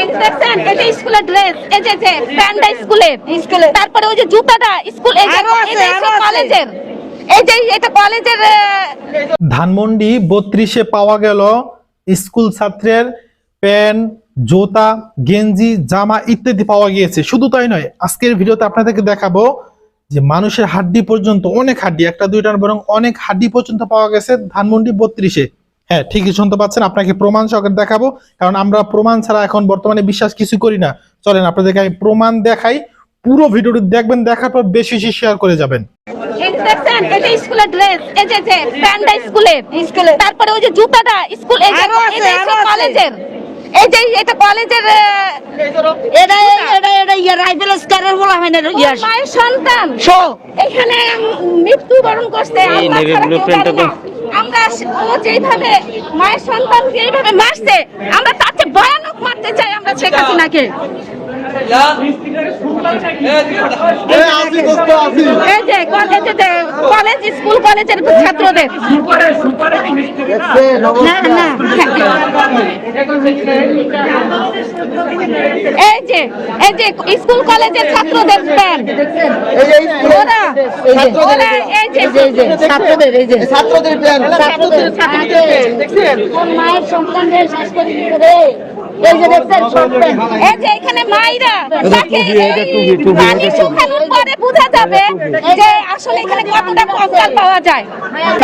এই যে দেখছেন এই স্কুলের ড্রেস এই যে যে প্যান্টটা স্কুলের স্কুলে। তারপরে ওই যে জুতাটা স্কুল এই যে। কলেজের এই যে এটা কলেজের ধানমন্ডি বত্রিশে পাওয়া গেল স্কুল ছাত্রের প্যান্ট জুতা গেঞ্জি জামা ইত্যাদি পাওয়া গিয়েছে। শুধু তাই নয় আজকের ভিডিওতে আপনাদেরকে দেখাবো যে মানুষের হাড্ডি পর্যন্ত অনেক হাড্ডি একটা দুইটার বরং অনেক হাড্ডি পর্যন্ত পাওয়া গেছে ধানমন্ডি বত্রিশে। হ্যাঁ ঠিকই শুনতে পাচ্ছেন। আপনাকে প্রমাণ সহকারে দেখাবো। কারণ আমরা প্রমাণ ছাড়া এখন বর্তমানে বিশ্বাস কিছু করি না। চলেন আপনাদেরকে আমি প্রমাণ দেখাই। পুরো ভিডিওটি দেখবেন দেখার পর বেশি বেশি শেয়ার করে যাবেন। দেখছেন? এই স্কুলের ড্রেস এই যে যে প্যান্টটা স্কুলে। তারপরে ওই যে জুতাটা স্কুল এই যে। কলেজের। এই যে এটা কলেজের এটা এটা এটা ইয়া রাইফেল স্কারের বলা হয় না ইয়া। মায়ের সন্তান। শো। এখানে মৃত্যুবরণ করছে এই। আমরা ও মায়ের মারছে আমরা তার চেয়ে ভয়ানক মারতে চাই আমরা শেখ হাসিনাকে। কলেজে কলেজ স্কুল কলেজের ছাত্রদের। না? না এই যে এই যে স্কুল কলেজের ছাত্রদের প্যান্ট ওরা ওরা এই যে ছাত্রদের এই যে ছাত্রদের প্ল্যান ছাত্রদের ছাত্রদের কোন মায়ের সন্তানদের শেষ করে দিতে এই যে দেখছেন সব প্যান্ট। এই যে এখানে মাইরা তাকে টুপি, এটা টুপি, এই টুপি, পানি শুকানোর পরে বোঝা যাবে যে আসলে এখানে কতটা কঙ্কাল পাওয়া যায়।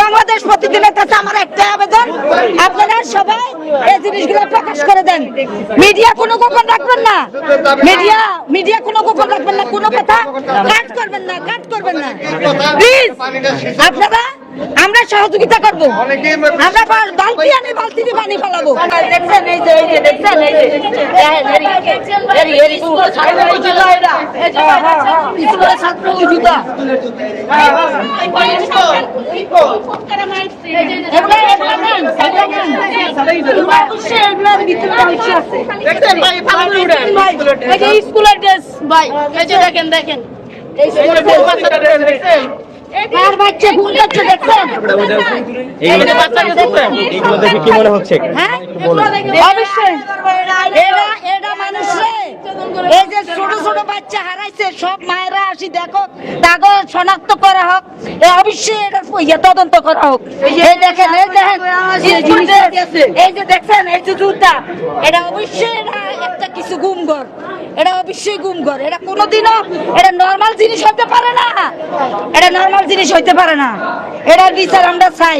বাংলাদেশ প্রতিদিনের কাছে আমার একটা আবেদন আপনারা সবাই এই জিনিসগুলো প্রকাশ করে দেন। মিডিয়া কোনো গোপন রাখবেন না। মিডিয়া মিডিয়া কোনো গোপন রাখবেন না। কোনো কথা কাট করবেন না কাট করবেন না। প্লিজ আপনারা আমরা সহযোগিতা করব আমরা বালতি আনি বালতি দিয়ে পানি ফেলাবো দেখছেন এই যে এই যে দেখছেন স্কুলের হ্যাঁ, হ্যাঁ, হ্যাঁ। এই যে ড্রেস ভাই এই যে দেখেন দেখেন এই স্কুলের ড্রেস কার বাচ্চা ভুল করছে বাচ্চাকে দেখুন এগুলো দেখে কি মনে হচ্ছে? হ্যাঁ? অবশ্যই। এরা এরা মানুষ রে এই যে ছোট ছোট বাচ্চা হারাইছে সব মায়েরা আসি দেখো তাগো শনাক্ত করা হোক। অবশ্যই এটা ইয়ে তদন্ত করা হোক। এই দেখেন এই দেখেন এই যে দেখছেন এই যে জুতা এটা অবশ্যই এটা একটা কিছু গুমগর এটা অবশ্যই গুমগর এটা কোনোদিনও এটা নর্মাল জিনিস হতে পারে না। এটা নর্মাল জিনিস হইতে পারে না। এটার বিচার আমরা চাই।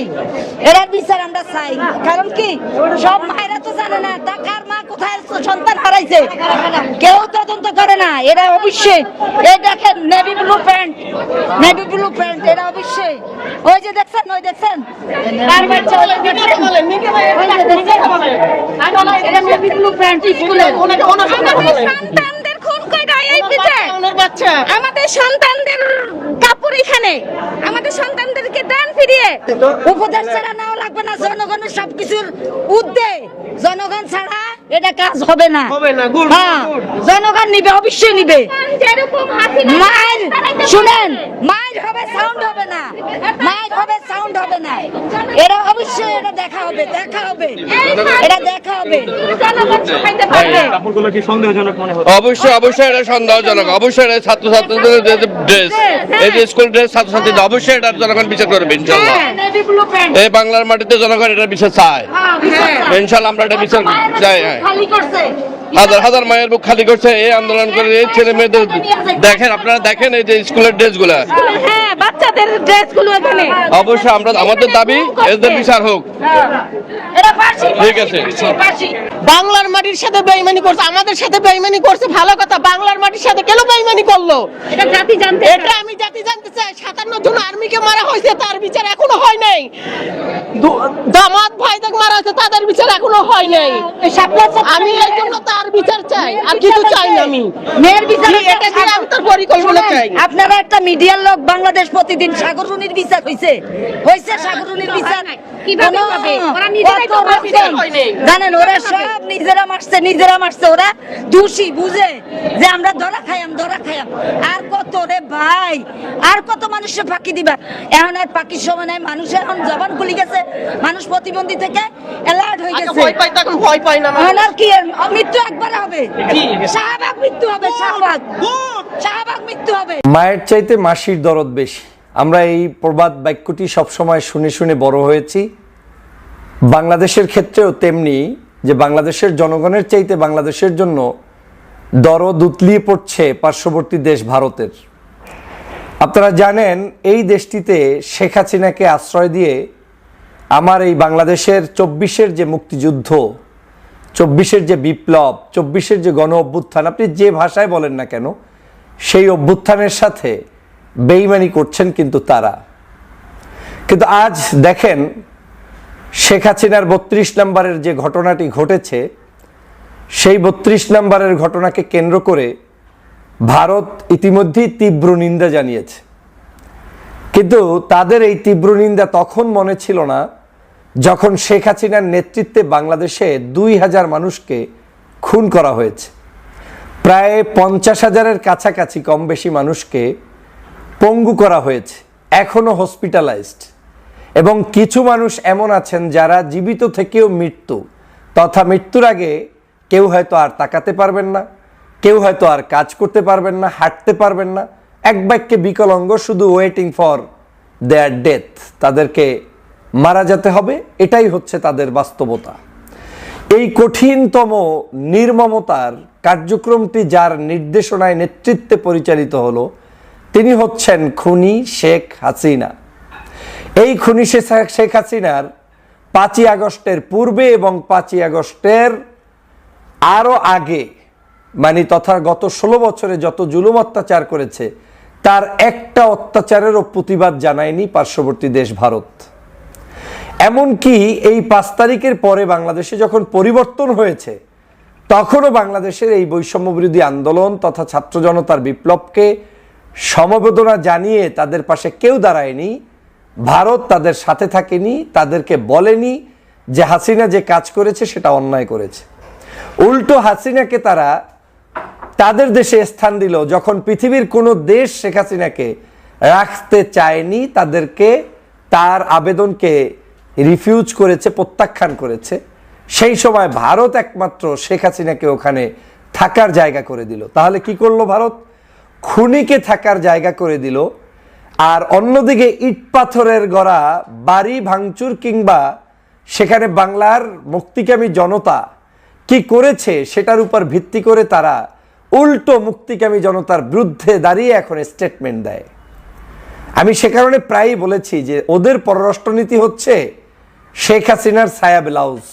এটার বিচার আমরা চাই। কারণ কি? সব মায়েরা তো জানে না তা কার মা কোথায় সন্তান হারাইছে? কেউ তদন্ত করে না এরা অবশ্যই এই দেখেন navy blue pant navy blue pant এরা অবশ্যই। ওই যে দেখছেন ওই দেখছেন? নেভি ব্লু প্যান্ট স্কুলের আমাদের সন্তানদের খুন কইরা এই পিছে আমাদের সন্তানদের কাপড় এখানে। আমাদের সন্তানদেরকে দান ফিরিয়ে। উপদেশ ছাড়া নাও লাগবে না। জনগণের সবকিছুর উদ্দে জনগণ ছাড়া এটা কাজ হবে না। হবে না, good, হ্যাঁ. জনগণ নিবে অবশ্যই নিবে। মায়ের শুনেন মায়ের হবে সাউন্ড হবে না। মায়ের হবে সাউন্ড হবে না। এটা অবশ্যই এটা দেখা হবে দেখা হবে। এটা দেখা হবে। জনগণ শুকাইতে পারবে কাপড়গুলো কি সন্দেহজনক মনে হচ্ছে? অবশ্যই অবশ্যই এটা সন্দেহজনক। অবশ্যই ছাত্রছাত্রীদের যে ড্রেস এই যে স্কুল ড্রেস ছাত্রছাত্রীদের অবশ্যই এটা জনগণ বিচার করবে ইনশাল্লাহ। প্যান্ট এই বাংলার মাটিতে জনগণ এটা বিচার চায়। ইনশাল্লাহ আমরা এটা বিচার চাই হ্যাঁ। হাজার হাজার মায়ের বুক খালি করছে এই আন্দোলন করে এই ছেলে মেয়েদের দেখেন আপনারা দেখেন এই যে স্কুলের ড্রেসগুলা। হ্যাঁ বাচ্চাদের ড্রেসগুলো এখানে। অবশ্যই আমরা আমাদের দাবি এদের বিচার হোক। ঠিক আছে। বাংলার মাটির সাথে বেইমানি করছে আমাদের সাথে বেইমানি করছে ভালো কথা বাংলার মাটির সাথে কেন বেইমানি করল? এটা জাতি জানতে এটা আমি জাতি জানতে চাই সাতান্ন জন আর্মিকে মারা হয়েছে তার বিচার এখনও হয় নাই। দু- জামাত ভাইদের মারা হয়েছে তাদের বিচার এখনও হয় নাই। আমি এই জন্য তার বিচার চাই। আর কিছু চাই না আমি। মেয়ের বিচার এটা দিয়ে আমি তার পরিকল্পনা চাই। আপনারা একটা মিডিয়ার লোক বাংলাদেশ প্রতিদিন সাগরুনির বিচার হইছে। হইছে সাগরুনির বিচার। কীভাবে হবে? ওরা নিজেরাই তো। জানেন ওরা সব নিজেরা মারছে নিজেরা মারছে। ওরা দোষী বুঝে? যে আমরা ধরা খাইয়াম ধরা খাইয়াম। আর ভাই আর কত মানুষের ফাঁকি দিবা? এখন আর পাখির সময় নাই মানুষ এখন জবান খুলি গেছে মানুষ প্রতিবন্ধী থেকে অ্যালার্ট হয়ে গেছে। ভয় পাই তখন ভয় পাই না এখন আর কি মৃত্যু একবার হবে। হবে শাহবাগ মৃত্যু হবে শাহবাগ। শাহবাগ মৃত্যু হবে। মায়ের চাইতে মাসির দরদ বেশি। আমরা এই প্রবাদ বাক্যটি সবসময় শুনে শুনে বড় হয়েছি। বাংলাদেশের ক্ষেত্রেও তেমনি যে বাংলাদেশের জনগণের চাইতে বাংলাদেশের জন্য দরদ উতলিয়ে পড়ছে পার্শ্ববর্তী দেশ ভারতের। আপনারা জানেন, এই দেশটিতে শেখ হাসিনাকে আশ্রয় দিয়ে আমার এই বাংলাদেশের চব্বিশের যে মুক্তিযুদ্ধ, চব্বিশের যে বিপ্লব, চব্বিশের যে গণ অভ্যুত্থান, আপনি যে ভাষায় বলেন না কেন, সেই অভ্যুত্থানের সাথে বেইমানি করছেন কিন্তু তারা। কিন্তু আজ দেখেন, শেখ হাসিনার বত্রিশ নম্বরের যে ঘটনাটি ঘটেছে, সেই বত্রিশ নম্বরের ঘটনাকে কেন্দ্র করে ভারত ইতিমধ্যেই তীব্র নিন্দা জানিয়েছে। কিন্তু তাদের এই তীব্র নিন্দা তখন মনে ছিল না যখন শেখ হাসিনার নেতৃত্বে বাংলাদেশে দুই হাজার মানুষকে খুন করা হয়েছে। প্রায় পঞ্চাশ হাজারের কাছাকাছি কম বেশি মানুষকে পঙ্গু করা হয়েছে এখনও হসপিটালাইজড এবং কিছু মানুষ এমন আছেন যারা জীবিত থেকেও মৃত্যু, তথা মৃত্যুর আগে কেউ হয়তো আর তাকাতে পারবেন না। কেউ হয়তো আর কাজ করতে পারবেন না, হাঁটতে পারবেন না। এক বাক্যে বিকলাঙ্গ শুধু ওয়েটিং ফর দেয়ার ডেথ তাদেরকে মারা যেতে হবে, এটাই হচ্ছে তাদের বাস্তবতা। এই কঠিনতম নির্মমতার কার্যক্রমটি যার নির্দেশনায় নেতৃত্বে পরিচালিত হলো, তিনি হচ্ছেন খুনি শেখ হাসিনা। এই খুনি শেখ হাসিনার পাঁচই আগস্টের পূর্বে এবং পাঁচই আগস্টের আরও আগে মানে তথা গত ষোলো বছরে যত জুলুম অত্যাচার করেছে, তার একটা অত্যাচারেরও প্রতিবাদ জানায়নি পার্শ্ববর্তী দেশ ভারত। এমনকি এই পাঁচ তারিখের পরে বাংলাদেশে যখন পরিবর্তন হয়েছে, তখনও বাংলাদেশের এই বৈষম্য বিরোধী আন্দোলন তথা ছাত্র জনতার বিপ্লবকে সমবেদনা জানিয়ে তাদের পাশে কেউ দাঁড়ায়নি, ভারত তাদের সাথে থাকেনি, তাদেরকে বলেনি যে হাসিনা যে কাজ করেছে সেটা অন্যায় করেছে। উল্টো হাসিনাকে তারা তাদের দেশে স্থান দিল যখন পৃথিবীর কোনো দেশ শেখ হাসিনাকে রাখতে চায়নি, তাদেরকে তার আবেদনকে রিফিউজ করেছে, প্রত্যাখ্যান করেছে। সেই সময় ভারত একমাত্র শেখ হাসিনাকে ওখানে থাকার জায়গা করে দিল। তাহলে কি করল ভারত? খুনিকে থাকার জায়গা করে দিল। আর অন্যদিকে ইট পাথরের গড়া, বাড়ি ভাঙচুর কিংবা সেখানে বাংলার মুক্তিকামী জনতা কি করেছে, সেটার উপর ভিত্তি করে তারা উল্টো মুক্তিকামী জনতার বিরুদ্ধে দাঁড়িয়ে এখন স্টেটমেন্ট দেয়। আমি সে কারণে প্রায়ই বলেছি যে ওদের পররাষ্ট্রনীতি হচ্ছে শেখ হাসিনার ছায়া ব্লাউজ।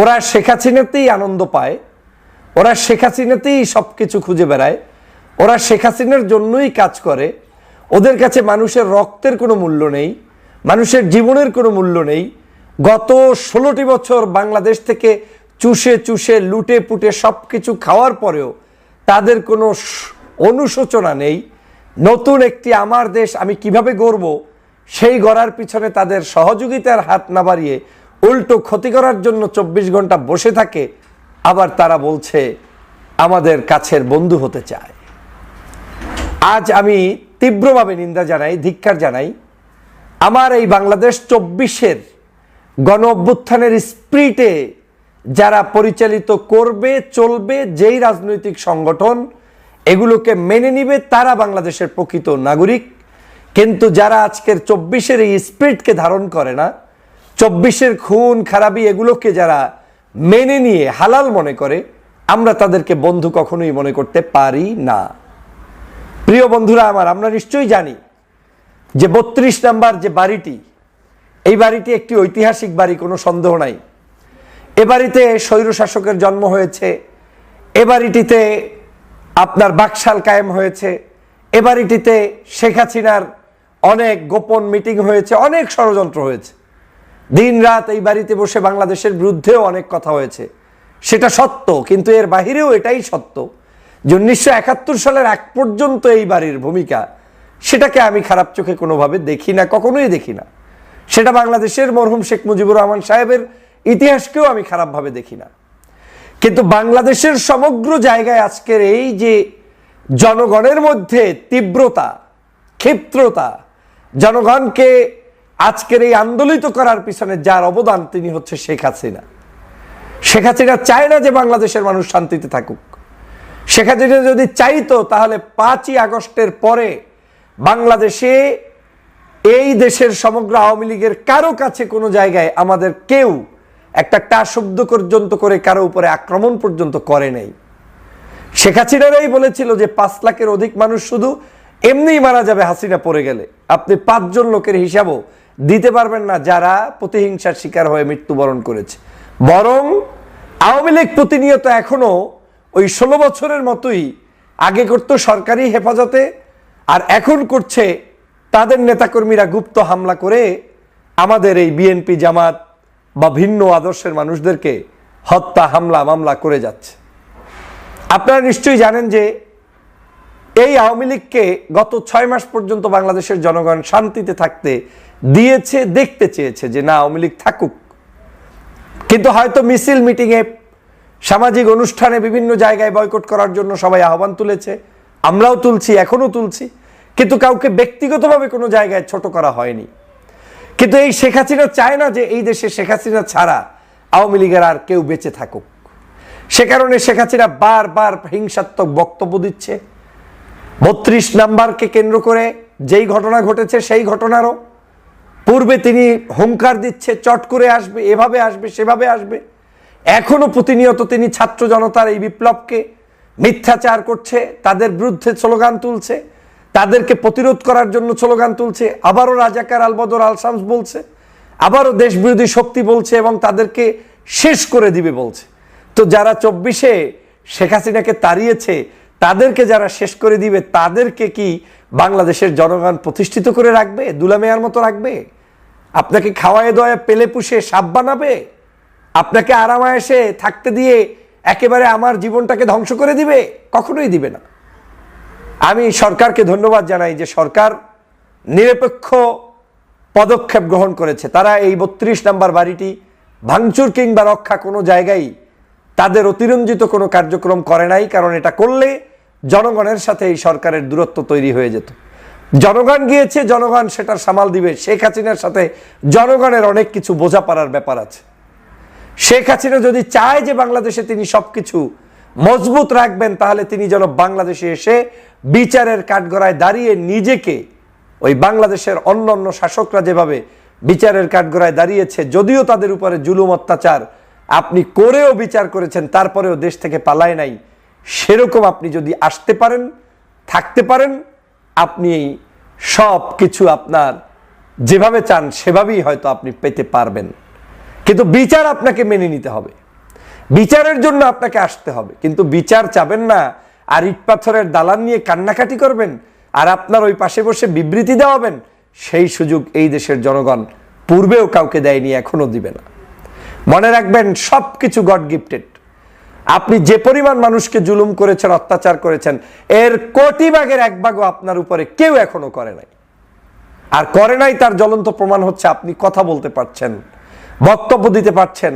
ওরা শেখ হাসিনাতেই আনন্দ পায়, ওরা শেখ হাসিনাতেই সব কিছু খুঁজে বেড়ায়, ওরা শেখ হাসিনার জন্যই কাজ করে। ওদের কাছে মানুষের রক্তের কোনো মূল্য নেই, মানুষের জীবনের কোনো মূল্য নেই। গত ষোলোটি বছর বাংলাদেশ থেকে চুষে চুষে, লুটে পুটে সব কিছু খাওয়ার পরেও তাদের কোনো অনুশোচনা নেই। নতুন একটি আমার দেশ আমি কীভাবে গড়ব, সেই গড়ার পিছনে তাদের সহযোগিতার হাত না বাড়িয়ে উল্টো ক্ষতি করার জন্য চব্বিশ ঘণ্টা বসে থাকে, আবার তারা বলছে, আমাদের কাছের বন্ধু হতে চায়। আজ আমি তীব্রভাবে নিন্দা জানাই, ধিক্কার জানাই, আমার এই বাংলাদেশ চব্বিশের গণ অভ্যুত্থানের স্প্রিটে যারা পরিচালিত করবে, চলবে যেই রাজনৈতিক সংগঠন, এগুলোকে মেনে নিবে তারা বাংলাদেশের প্রকৃত নাগরিক। কিন্তু যারা আজকের চব্বিশের এই স্পিরিটকে ধারণ করে না, চব্বিশের খুন, খারাপি এগুলোকে যারা মেনে নিয়ে হালাল মনে করে, আমরা তাদেরকে বন্ধু কখনোই মনে করতে পারি না। প্রিয় বন্ধুরা আমার, আমরা নিশ্চয়ই জানি যে বত্রিশ নাম্বার যে বাড়িটি, এই বাড়িটি একটি ঐতিহাসিক বাড়ি, কোনো সন্দেহ নাই। এ বাড়িতে স্বৈরশাসকের জন্ম হয়েছে, এ বাড়িটিতে আপনার বাকশাল কায়েম হয়েছে, এ বাড়িটিতে শেখ হাসিনার অনেক গোপন মিটিং হয়েছে, অনেক ষড়যন্ত্র হয়েছে। দিন রাত এই বাড়িতে বসে বাংলাদেশের বিরুদ্ধেও অনেক কথা হয়েছে। সেটা সত্য, কিন্তু এর বাহিরেও এটাই সত্য যে উনিশশো একাত্তর সালের এক পর্যন্ত এই বাড়ির ভূমিকা, সেটাকে আমি খারাপ চোখে কোনোভাবে দেখি না, কখনোই দেখি না। সেটা বাংলাদেশের মরহুম শেখ মুজিবুর রহমান সাহেবের ইতিহাসকেও আমি খারাপভাবে দেখি না। কিন্তু বাংলাদেশের সমগ্র জায়গায় আজকের এই যে জনগণের মধ্যে তীব্রতা, ক্ষিপ্রতা, জনগণকে আজকের এই আন্দোলিত করার পিছনে যার অবদান তিনি হচ্ছে শেখ হাসিনা। শেখ হাসিনা চায় না যে বাংলাদেশের মানুষ শান্তিতে থাকুক। শেখ হাসিনা যদি চাইতো তাহলে পাঁচই আগস্টের পরে বাংলাদেশে এই দেশের সমগ্র আওয়ামী লীগের কারও কাছে কোনো জায়গায় আমাদের কেউ একটা টা শব্দ পর্যন্ত করে কারও উপরে আক্রমণ পর্যন্ত করে নাই। শেখ হাসিনারাই বলেছিল যে পাঁচ লাখের অধিক মানুষ শুধু এমনিই মারা যাবে, হাসিনা পড়ে গেলে। আপনি পাঁচজন লোকের হিসাবও দিতে পারবেন না যারা প্রতিহিংসার শিকার হয়ে মৃত্যুবরণ করেছে। বরং আওয়ামী লীগ প্রতিনিয়ত এখনও ওই ষোলো বছরের মতোই আগে করতো সরকারি হেফাজতে, আর এখন করছে তাদের নেতাকর্মীরা গুপ্ত হামলা করে আমাদের এই বিএনপি জামাত বা ভিন্ন আদর্শের মানুষদেরকে হত্যা, হামলা, মামলা করে যাচ্ছে। আপনারা নিশ্চয়ই জানেন যে এই আওয়ামী লীগকে গত ছয় মাস পর্যন্ত বাংলাদেশের জনগণ শান্তিতে থাকতে দিয়েছে, দেখতে চেয়েছে যে না, আওয়ামী লীগ থাকুক। কিন্তু হয়তো মিছিল, মিটিংয়ে, সামাজিক অনুষ্ঠানে বিভিন্ন জায়গায় বয়কট করার জন্য সবাই আহ্বান তুলেছে। আমরাও তুলছি, এখনও তুলছি। কিন্তু কাউকে ব্যক্তিগতভাবে কোনো জায়গায় ছোট করা হয়নি। কিন্তু এই শেখ হাসিনা চায় না যে এই দেশে শেখ হাসিনা ছাড়া আওয়ামী লীগের আর কেউ বেঁচে থাকুক। সে কারণে শেখ হাসিনা বারবার হিংসাত্মক বক্তব্য দিচ্ছে। বত্রিশ নাম্বারকে কেন্দ্র করে যেই ঘটনা ঘটেছে সেই ঘটনারও। পূর্বে তিনি হুঙ্কার দিচ্ছে, চট করে আসবে, এভাবে আসবে, সেভাবে আসবে। এখনও প্রতিনিয়ত তিনি ছাত্র জনতার এই বিপ্লবকে মিথ্যাচার করছে, তাদের বিরুদ্ধে স্লোগান তুলছে। তাদেরকে প্রতিরোধ করার জন্য স্লোগান তুলছে, আবারও রাজাকার আলবদর আলসামস বলছে, আবারও দেশবিরোধী শক্তি বলছে এবং তাদেরকে শেষ করে দিবে বলছে। তো যারা চব্বিশে শেখ হাসিনাকে তাড়িয়েছে, তাদেরকে যারা শেষ করে দিবে, তাদেরকে কি বাংলাদেশের জনগণ প্রতিষ্ঠিত করে রাখবে, দুলামেয়ার মতো রাখবে? আপনাকে খাওয়ায় দয়া পেলে পুষে সাপ বানাবে? আপনাকে আরামায়েসে থাকতে দিয়ে একেবারে আমার জীবনটাকে ধ্বংস করে দিবে? কখনোই দিবে না। আমি সরকারকে ধন্যবাদ জানাই যে সরকার নিরপেক্ষ পদক্ষেপ গ্রহণ করেছে। তারা এই বত্রিশ নাম্বার বাড়িটি ভাঙচুর কিংবা রক্ষা কোনো জায়গায় তাদের অতিরঞ্জিত কোনো কার্যক্রম করে নাই, কারণ এটা করলে জনগণের সাথে এই সরকারের দূরত্ব তৈরি হয়ে যেত। জনগণ গিয়েছে, জনগণ সেটার সামাল দিবে। শেখ হাসিনার সাথে জনগণের অনেক কিছু বোঝাপড়ার ব্যাপার আছে। শেখ হাসিনা যদি চায় যে বাংলাদেশে তিনি সবকিছু মজবুত রাখবেন, তাহলে তিনি যেন বাংলাদেশে এসে বিচারের কাঠগড়ায় দাঁড়িয়ে নিজেকে ওই বাংলাদেশের অন্য অন্য শাসকরা যেভাবে বিচারের কাঠগড়ায় দাঁড়িয়েছে, যদিও তাদের উপরে জুলুম অত্যাচার, আপনি করেও বিচার করেছেন, তারপরেও দেশ থেকে পালায় নাই, সেরকম আপনি যদি আসতে পারেন, থাকতে পারেন, আপনি সব কিছু আপনার যেভাবে চান, সেভাবেই হয়তো আপনি পেতে পারবেন। কিন্তু বিচার আপনাকে মেনে নিতে হবে। বিচারের জন্য আপনাকে আসতে হবে। কিন্তু বিচার চাবেন না, আর ইট পাথরের দালান নিয়ে কান্নাকাটি করবেন, আর আপনার ওই পাশে বসে বিবৃতি দেওয়াবেন, সেই সুযোগ এই দেশের জনগণ পূর্বেও কাউকে দেয়নি এখনও দিবে না। মনে রাখবেন সব কিছু গড গিফটেড। আপনি যে পরিমাণ মানুষকে জুলুম করেছেন, অত্যাচার করেছেন, এর কোটি ভাগের এক ভাগও আপনার উপরে কেউ এখনও করে নাই। আর করে নাই, তার জ্বলন্ত প্রমাণ হচ্ছে আপনি কথা বলতে পারছেন, বক্তব্য দিতে পারছেন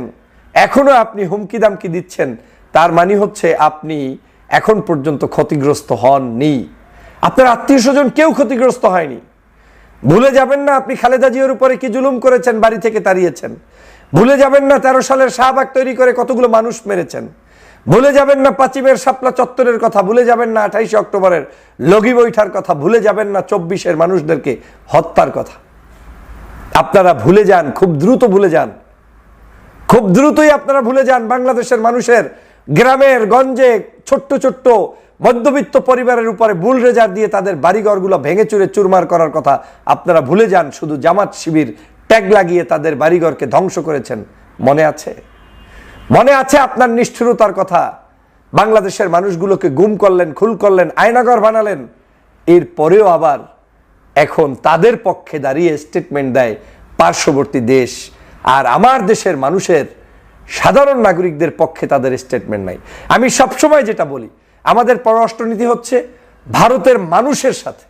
এখনও আপনি হুমকি দামকি দিচ্ছেন, তার মানে হচ্ছে আপনি এখন পর্যন্ত ক্ষতিগ্রস্ত হননি। আপনার আত্মীয় স্বজন কেউ ক্ষতিগ্রস্ত হয়নি। ভুলে যাবেন না আপনি খালেদা জিয়ার উপরে কি জুলুম করেছেন, বাড়ি থেকে তাড়িয়েছেন। ভুলে যাবেন না তেরো সালের শাহবাগ তৈরি করে কতগুলো মানুষ মেরেছেন। ভুলে যাবেন না পাঁচিমের শাপলা চত্বরের কথা, ভুলে যাবেন না আঠাইশে অক্টোবরের লগি বৈঠার কথা, ভুলে যাবেন না চব্বিশের মানুষদেরকে হত্যার কথা। আপনারা ভুলে যান, খুব দ্রুত ভুলে যান। খুব দ্রুতই আপনারা ভুলে যান বাংলাদেশের মানুষের গ্রামের, গঞ্জে ছোট্ট ছোট্ট মধ্যবিত্ত পরিবারের উপরে বুল রেজার দিয়ে তাদের বাড়িঘরগুলো ভেঙে চুরে চুরমার করার কথা আপনারা ভুলে যান। শুধু জামাত শিবির ট্যাগ লাগিয়ে তাদের বাড়িঘরকে ধ্বংস করেছেন। মনে আছে? মনে আছে আপনার নিষ্ঠুরতার কথা? বাংলাদেশের মানুষগুলোকে গুম করলেন খুল করলেন আয়নাগর বানালেন। এর পরেও আবার এখন তাদের পক্ষে দাঁড়িয়ে স্টেটমেন্ট দেয় পার্শ্ববর্তী দেশ। আর আমার দেশের মানুষের সাধারণ নাগরিকদের পক্ষে তাদের স্টেটমেন্ট নাই। আমি সবসময় যেটা বলি, আমাদের পররাষ্ট্রনীতি হচ্ছে ভারতের মানুষের সাথে।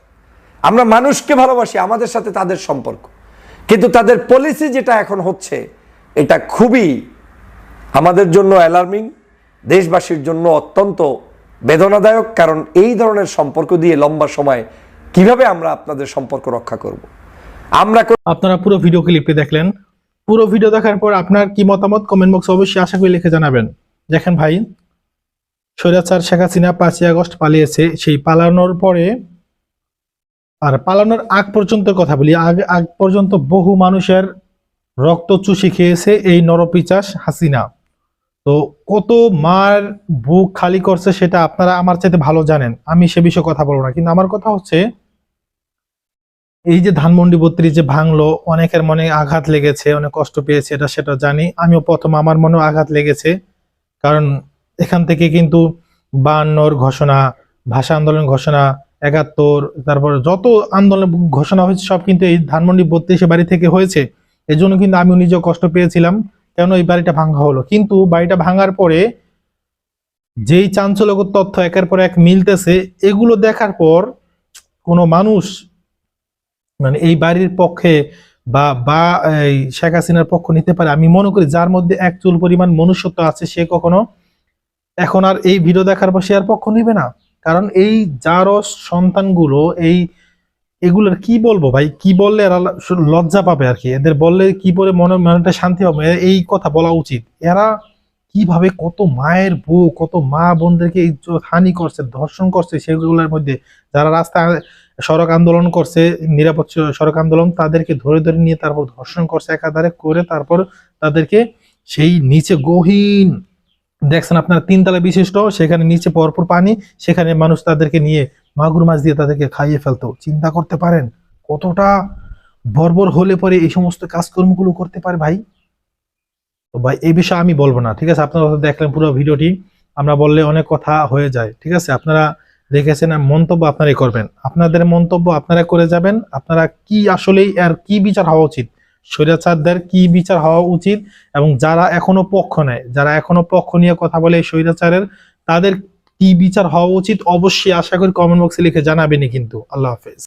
আমরা মানুষকে ভালোবাসি, আমাদের সাথে তাদের সম্পর্ক। কিন্তু তাদের পলিসি যেটা এখন হচ্ছে, এটা খুবই আমাদের জন্য অ্যালার্মিং দেশবাসীর জন্য অত্যন্ত বেদনাদায়ক, কারণ এই ধরনের সম্পর্ক দিয়ে লম্বা সময় কীভাবে আমরা আপনাদের সম্পর্ক রক্ষা করব? আমরা আপনারা পুরো ভিডিও ক্লিপটি দেখলেন পুরো ভিডিও দেখার পর আপনার কি মতামত? কমেন্ট বক্সে অবশ্যই আশা করি লিখে জানাবেন। দেখেন ভাই, স্বৈরাচার শেখ হাসিনা পাঁচই আগস্ট পালিয়েছে, সেই পালানোর পরে আর পালানোর আগ পর্যন্ত কথা বলি, আগ আগ পর্যন্ত বহু মানুষের রক্ত চুষি খেয়েছে এই নরপিচাস হাসিনা। তো কত মার বুক খালি করছে সেটা আপনারা আমার চাইতে ভালো জানেন, আমি সে বিষয়ে কথা বলব না। কিন্তু আমার কথা হচ্ছে এই যে ধানমন্ডি বত্রিশ যে ভাঙলো, অনেকের মনে আঘাত লেগেছে, অনেক কষ্ট পেয়েছে, এটা সেটা জানি। আমিও প্রথম, আমার মনেও আঘাত লেগেছে। কারণ এখান থেকে কিন্তু বায়ান্নর ঘোষণা, ভাষা আন্দোলন ঘোষণা, একাত্তর, তারপর যত আন্দোলন ঘোষণা হয়েছে, সব কিন্তু এই ধানমন্ডি বত্রিশে বাড়ি থেকে হয়েছে। এই জন্য কিন্তু আমিও নিজেও কষ্ট পেয়েছিলাম, কেন এই বাড়িটা ভাঙা হলো। কিন্তু বাড়িটা ভাঙার পরে যেই চাঞ্চল্যকর তথ্য একের পর এক মিলতেছে, এগুলো দেখার পর কোনো মানুষ মানে এই বাড়ির পক্ষে বা বা এই শেখ হাসিনার পক্ষ নিতে পারে, আমি মনে করি যার মধ্যে এক চুল পরিমাণ মনুষ্যত্ব আছে সে কখনো এখন আর এই ভিডিও দেখার পর সে আর পক্ষ নিবে না। কারণ এই যারস সন্তানগুলো, এই এগুলোর কি বলব ভাই? কি বললে এরা লজ্জা পাবে আর কি? এদের বললে কি বলে মনে, মনটা শান্তি পাবে? এই কথা বলা উচিত। এরা কীভাবে কত মায়ের বউ, কত মা বোনদেরকে হানি করছে, ধর্ষণ করছে সেগুলোর মধ্যে, যারা রাস্তায় সড়ক আন্দোলন করছে, নিরাপদ সড়ক আন্দোলন তাদেরকে ধরে ধরে নিয়ে তারপর ধর্ষণ করছে একাধারে করে তারপর তাদেরকে সেই নিচে গহীন, দেখছেন আপনার তিনতলা বিশিষ্ট, সেখানে নিচে পরপর পানি, সেখানে মানুষ তাদেরকে নিয়ে মাগুর মাছ দিয়ে তাদেরকে খাইয়ে ফেলতো। চিন্তা করতে পারেন, কতটা বর্বর হলে পরে এই সমস্ত কাজকর্মগুলো করতে পারে ভাই? তো ভাই এই বিষয়ে আমি বলব না, ঠিক আছে? আপনারা দেখলেন পুরো ভিডিওটি, আমরা বললে অনেক কথা হয়ে যায়, ঠিক আছে? আপনারা দেখেছেন মন্তব্য আপনারাই করবেন। আপনাদের মন্তব্য আপনারা করে যাবেন, আপনারা কি আসলেই আর কি বিচার হওয়া উচিত? স্বৈরাচারদের কি বিচার হওয়া উচিত? এবং যারা এখনও পক্ষ নেয়, যারা এখনও পক্ষ নিয়ে কথা বলে স্বৈরাচারের, তাদের কি বিচার হওয়া উচিত? অবশ্যই আশা করি কমেন্ট বক্সে লিখে জানাবেনই কিন্তু। আল্লাহ হাফেজ।